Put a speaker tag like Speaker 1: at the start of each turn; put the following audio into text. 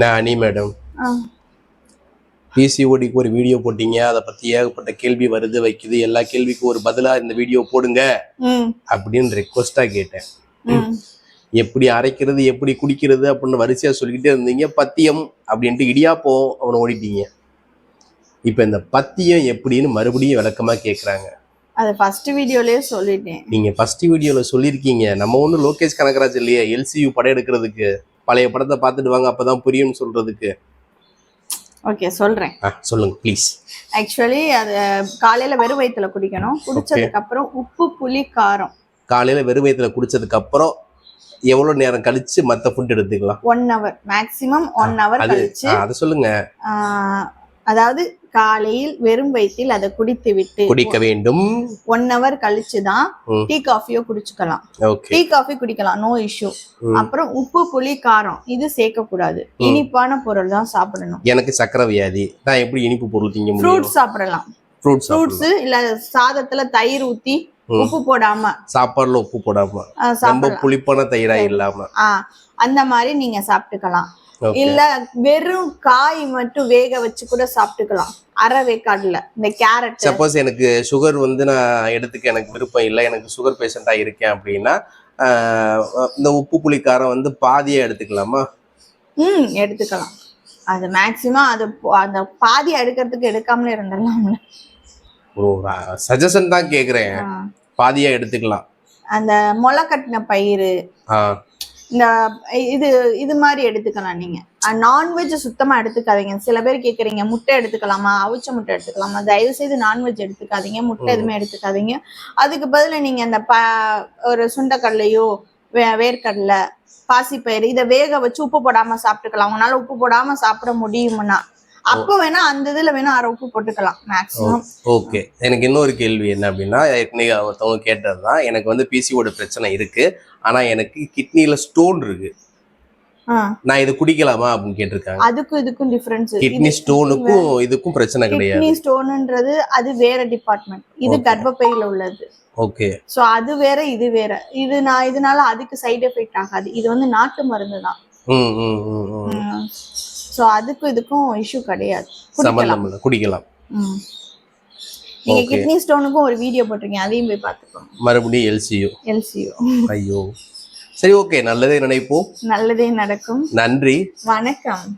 Speaker 1: நான் அனி மேடம் பிசிஓடிக்கு ஒரு வீடியோ போட்டீங்க அதை பத்தி ஏகப்பட்ட கேள்வி வருது வைக்குது. எல்லா கேள்விக்கும் ஒரு பதிலா இந்த வீடியோ போடுங்க அப்படின்னு ரெக்வஸ்டா கேட்டேன். எப்படி அரைக்கிறது எப்படி குடிக்கிறது அப்படின்னு வரிசையா சொல்லிக்கிட்டே இருந்தீங்க. பத்தியம் அப்படின்ட்டு இடியாப்பம் அவனை ஓடிட்டீங்க. இப்ப இந்த பத்தியம் எப்படின்னு மறுபடியும் விளக்கமா கேக்குறாங்க.
Speaker 2: அது ஃபர்ஸ்ட் வீடியோலயே சொல்லிட்டேன்.
Speaker 1: நீங்க ஃபர்ஸ்ட் வீடியோல சொல்லியிருக்கீங்க. நம்ம ஒன்றும் லோகேஷ் கனகராஜ் இல்லையா எல்சியு படம் எடுக்கிறதுக்கு. பழைய படத்தை பார்த்துட்டு வாங்க அப்பதான் புரியும்னு சொல்றதுக்கு.
Speaker 2: ஓகே சொல்றேன்.
Speaker 1: சொல்லுங்க ப்ளீஸ்
Speaker 2: ஆக்சுவலி அது காலையில வெறும் வயித்துல குடிக்கணும். குடிச்சதுக்கு அப்புறம் உப்பு புளி காரம்.
Speaker 1: காலையில வெறும் வயித்துல குடிச்சதுக்கு அப்புறம் எவ்வளவு நேரம் கழிச்சு மத்த ஃபுட் எடுத்துக்கலாம்?
Speaker 2: One hour maximum one hour கழிச்சு
Speaker 1: அதை சொல்லுங்க.
Speaker 2: அதாவது காலையில் வெறும் வயிற்றில் அதை குடித்து விட்டு
Speaker 1: குடிக்க வேண்டும்.
Speaker 2: ஒன் ஹவர் கழிச்சு தான்
Speaker 1: ம்.
Speaker 2: டீ காஃபியோ குடிச்சுக்கலாம். டீ காஃபி குடிக்கலாம் நோ இஷ்யூ. அப்புறம் உப்பு புளி காரம் இது சேர்க்க கூடாது இனிப்பான பொருள் தான் சாப்பிடணும்.
Speaker 1: எனக்கு சக்கரை வியாதி. நான் எப்படி இனிப்பு பொருள் திங்க
Speaker 2: ஃப்ரூட்ஸ் சாப்பிடலாம்.
Speaker 1: ஃப்ரூட்ஸ்
Speaker 2: இல்ல சாதத்துல தயிர் ஊத்தி. உப்பு போடாம.
Speaker 1: சாப்பாடுல உப்பு போடாம. ரொம்ப புளிப்பான தயிரா இல்லாம.
Speaker 2: அந்த மாதிரி நீங்க சாப்பிட்டுக்கலாம். இல்ல வெறும் காய் மட்டும் வேக வச்சு கூட சாப்பிட்டுக்கலாம். அரை வேக்காடுல இந்த கேரட்
Speaker 1: சப்போஸ் எனக்கு சுகர் வந்து நான் எடுத்துக்க எனக்கு விருப்பம் இல்லை எனக்கு சுகர் பேஷண்டா இருக்கேன் அப்படின்னா இந்த உப்பு புளிக்காரம் வந்து பாதியா எடுத்துக்கலாமா?
Speaker 2: ம் எடுத்துக்கலாம். அது மேக்சிமம் அது அந்த பாதி எடுக்கிறதுக்கு எடுக்காமலே இருந்துடலாம்ல.
Speaker 1: ஒரு சஜஷன் தான் கேக்குறேன். பாதியா எடுத்துக்கலாம்.
Speaker 2: அந்த முளை கட்டின பயிறு இந்த இது இது மாதிரி எடுத்துக்கலாம் நீங்க. நான்வெஜ் சுத்தமா எடுத்துக்காதீங்க. சில பேர் கேக்குறீங்க முட்டை எடுத்துக்கலாமா? அவிச்ச முட்டை எடுத்துக்கலாமா? தயவு செய்து நான்வெஜ் எடுத்துக்காதீங்க. முட்டை. எதுவுமே எடுத்துக்காதீங்க. அதுக்கு பதிலா நீங்க அந்த ப ஒரு சுண்டைக்கடலையோ வே வேர்க்கடலை பாசிப்பயிறு இதை வேக வச்சு உப்பு போடாம சாப்பிட்டுக்கலாம். உங்களால உப்பு போடாம சாப்பிட முடியும்னா. அப்போ வேணா அந்த இதுல வேணா அரை உப்பு போட்டுக்கலாம் மேக்சிமம்
Speaker 1: ஓகே. எனக்கு இன்னொரு கேள்வி என்ன அப்படின்னா ஏற்கனவே ஒருத்தவங்க கேட்டது தான் எனக்கு வந்து பிசிஓட பிரச்சனை இருக்கு. ஆனா எனக்கு கிட்னில ஸ்டோன் இருக்கு. நான் இது குடிக்கலாமா அப்படின்னு கேட்டிருக்காங்க.
Speaker 2: அதுக்கும் இதுக்கும் டிஃபரன்ஸ்
Speaker 1: கிட்னி ஸ்டோனுக்கும் இதுக்கும் பிரச்சனை கிடையாது.
Speaker 2: கிட்னி ஸ்டோனுன்றது அது வேற டிபார்ட்மெண்ட் இது. கர்ப்பப்பையில உள்ளது.
Speaker 1: ஓகே
Speaker 2: சோ அது வேற இது வேற. இது நான் இதனால அதுக்கு சைடு எஃபெக்ட் ஆகாது. இது வந்து நாட்டு மருந்து தான் சோ அதுக்கும் இதுக்கும் இஷ்யூ கிடையாது. குடிக்கலாம்.
Speaker 1: குடிக்கலாம்.
Speaker 2: நீங்க. கிட்னி ஸ்டோனுக்கும் ஒரு வீடியோ போட்டிருக்கீங்க. அதையும் போய் பார்த்துக்கோங்க.
Speaker 1: மறுபடியும் எல்சியு
Speaker 2: எல்சியோ
Speaker 1: ஐயோ. சரி ஓகே நல்லதே நினைப்போம்.
Speaker 2: நல்லதே நடக்கும்.
Speaker 1: நன்றி.
Speaker 2: வணக்கம்.